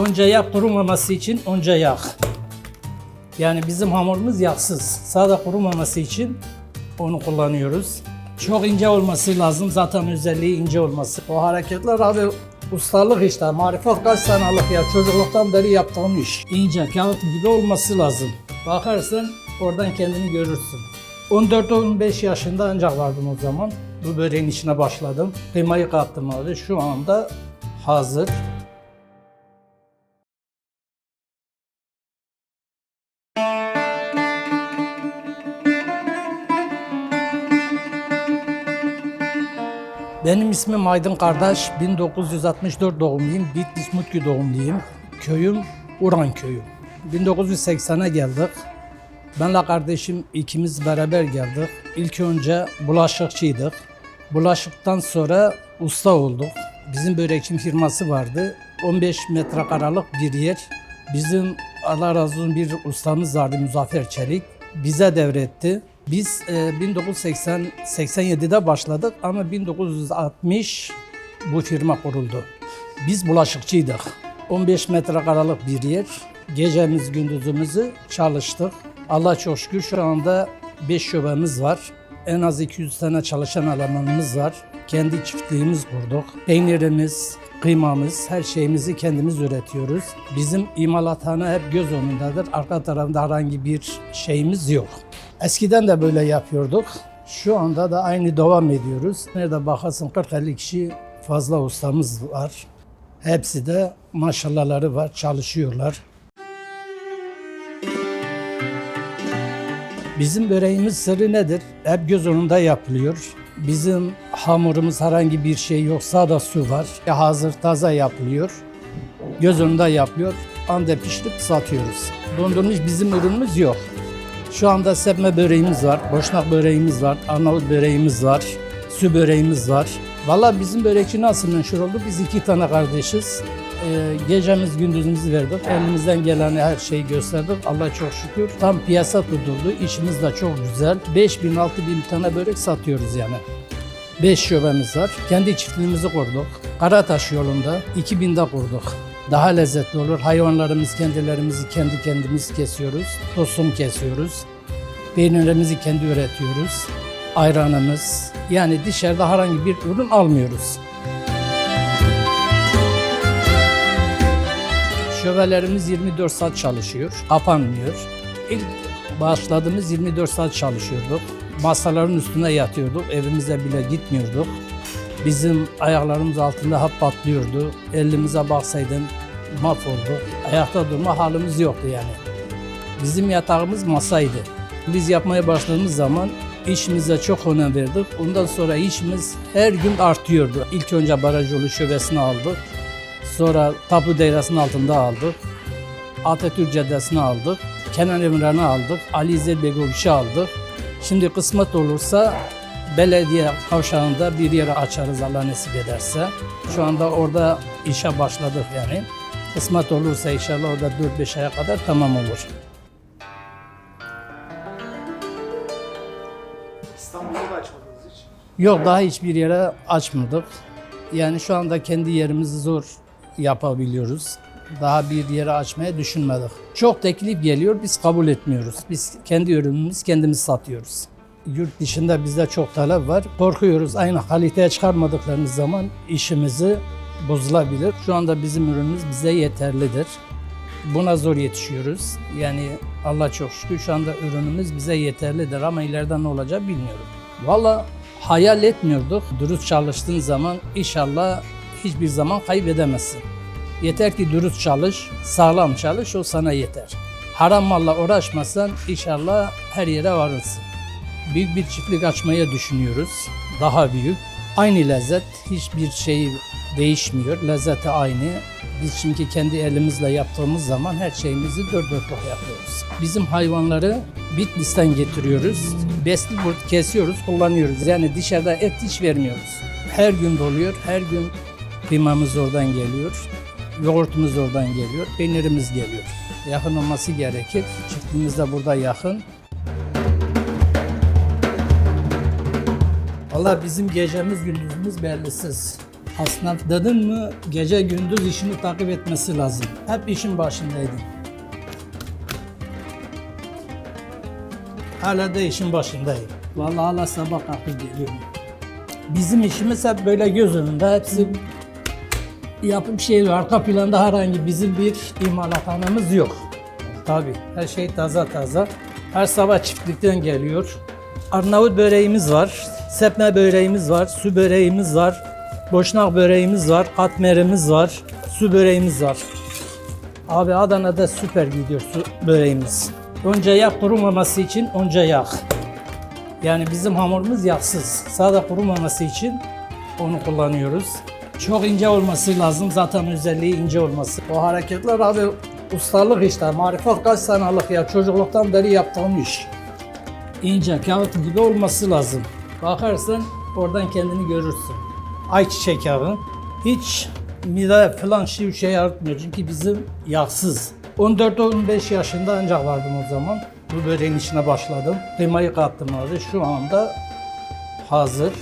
Onca yağ kurumaması için onca yağ. Yani bizim hamurumuz yağsız. Sade kurumaması için onu kullanıyoruz. Çok ince olması lazım. Zaten özelliği ince olması. O hareketler abi ustalık işte. Marifet kaç senelik ya. Çocukluktan beri yaptığım iş. İnce kağıt gibi olması lazım. Bakarsın oradan kendini görürsün. 14-15 yaşında ancak vardım o zaman. Bu böreğin içine başladım. Kıymayı kattım abi. Şu anda hazır. Benim ismim Aydın Kardeş. 1964 doğumluyum. Bitlis Mutlu doğumluyum. Köyüm Uran köyü. 1980'e geldik. Benle kardeşim ikimiz beraber geldik. İlk önce bulaşıkçıydık. Bulaşıktan sonra usta olduk. Bizim börekçi firması vardı. 15 metrekarelik bir yer. Bizim Allah razı olsun bir ustamız vardı Muzaffer Çelik. Bize devretti. Biz e, 1980-87'de başladık ama 1960 bu firma kuruldu. Biz bulaşıkçıydık. 15 metrekarelik bir yer. Gecemiz gündüzümüzü çalıştık. Allah çok şükür şu anda 5 şubemiz var. En az 200 tane çalışan elemanımız var. Kendi çiftliğimiz kurduk. Peynirimiz, kıymamız, her şeyimizi kendimiz üretiyoruz. Bizim imalathane hep göz önündedir. Arka tarafında herhangi bir şeyimiz yok. Eskiden de böyle yapıyorduk. Şu anda da aynı devam ediyoruz. Nerede bakarsın 40-50 kişi fazla ustamız var. Hepsi de maşallahları var, çalışıyorlar. Bizim böreğimiz sırrı nedir? Hep göz önünde yapılıyor. Bizim hamurumuz herhangi bir şey yok. Sade su var. Hazır taze yapılıyor. Göz önünde yapılıyor. Anda pişirip satıyoruz. Dondurmuş bizim ürünümüz yok. Şu anda sepme böreğimiz var, boşnak böreğimiz var, Arnavut böreğimiz var, su böreğimiz var. Valla bizim börekçi nasıl meşhur oldu? Biz iki tane kardeşiz. Ee, gecemiz gündüzümüzü verdik. Elimizden gelen her şeyi gösterdik. Allah çok şükür. Tam piyasa tutuldu. İşimiz de çok güzel. 5000 6000 tane börek satıyoruz yani. 5 şubemiz var. Kendi çiftliğimizi kurduk. Karataş yolunda 2000'de kurduk. Daha lezzetli olur. Hayvanlarımız kendilerimizi kendi kendimiz kesiyoruz. Tosun kesiyoruz. Peynirlerimizi kendi üretiyoruz. Ayranımız. Yani dışarıda herhangi bir ürün almıyoruz. Şöbelerimiz 24 saat çalışıyor. Kapanmıyor. İlk başladığımız 24 saat çalışıyorduk. Masaların üstüne yatıyorduk. Evimize bile gitmiyorduk. Bizim ayaklarımız altında hap patlıyordu. Elimize baksaydın mahvolduk. Ayakta durma halimiz yoktu yani. Bizim yatağımız masaydı. Biz yapmaya başladığımız zaman işimize çok önem verdik. Ondan sonra işimiz her gün artıyordu. İlk önce baraj yolu şubesini aldık. Sonra Tapu Deyresi'nin altında aldık. Atatürk Caddesi'ni aldık. Kenan Emirhan'ı aldık. Ali İzzet Begoviç'i aldık. Şimdi kısmet olursa belediye kavşağında bir yere açarız Allah nasip ederse. Şu anda orada işe başladık yani. Kısmet olursa inşallah orada 4-5 aya kadar tamam olur. İstanbul'da da açmadınız hiç. Yok daha hiçbir yere açmadık. Yani şu anda kendi yerimizi zor yapabiliyoruz. Daha bir yere açmaya düşünmedik. Çok teklif geliyor, biz kabul etmiyoruz. Biz kendi ürünümüzü kendimiz satıyoruz. Yurt dışında bizde çok talep var. Korkuyoruz aynı kaliteye çıkarmadıklarımız zaman işimizi bozulabilir. Şu anda bizim ürünümüz bize yeterlidir. Buna zor yetişiyoruz. Yani Allah çok şükür şu anda ürünümüz bize yeterlidir ama ileride ne olacak bilmiyorum. Valla hayal etmiyorduk. Dürüst çalıştığın zaman inşallah hiçbir zaman kaybedemezsin. Yeter ki dürüst çalış, sağlam çalış o sana yeter. Haram malla uğraşmasan inşallah her yere varırsın. Büyük bir çiftlik açmaya düşünüyoruz. Daha büyük. Aynı lezzet hiçbir şey değişmiyor. Lezzeti aynı. Biz çünkü kendi elimizle yaptığımız zaman her şeyimizi dört dörtlük yapıyoruz. Bizim hayvanları Bitlis'ten getiriyoruz. Besli kesiyoruz, kullanıyoruz. Yani dışarıda et hiç vermiyoruz. Her gün doluyor, her gün kıymamız oradan geliyor. Yoğurtumuz oradan geliyor, peynirimiz geliyor. Yakın olması gerekir. Çiftliğimiz de burada yakın. Valla bizim gecemiz gündüzümüz bellisiz. Esnaf dedin mi gece gündüz işini takip etmesi lazım. Hep işin başındaydım. Hala da işin başındayım. Vallahi hala sabah kalkıp geliyorum. Bizim işimiz hep böyle göz önünde. Hepsi yapım şey arka planda herhangi bizim bir imalathanemiz yok. Tabii her şey taze taze. Her sabah çiftlikten geliyor. Arnavut böreğimiz var, sepme böreğimiz var, su böreğimiz var, boşnak böreğimiz var, katmerimiz var, su böreğimiz var. Abi Adana'da süper gidiyor su böreğimiz. Önce yağ kurumaması için önce yağ. Yani bizim hamurumuz yağsız. Sadece kurumaması için onu kullanıyoruz. Çok ince olması lazım. Zaten özelliği ince olması. O hareketler abi ustalık işte. Marifet kaç senelik ya. Çocukluktan beri yaptığım iş. İnce kağıt gibi olması lazım. Bakarsan oradan kendini görürsün. Ayçiçek yağı. Hiç mide falan şey şey artmıyor. Çünkü bizim yağsız. 14-15 yaşında ancak vardım o zaman. Bu böreğin içine başladım. Kıymayı kattım abi. Şu anda hazır.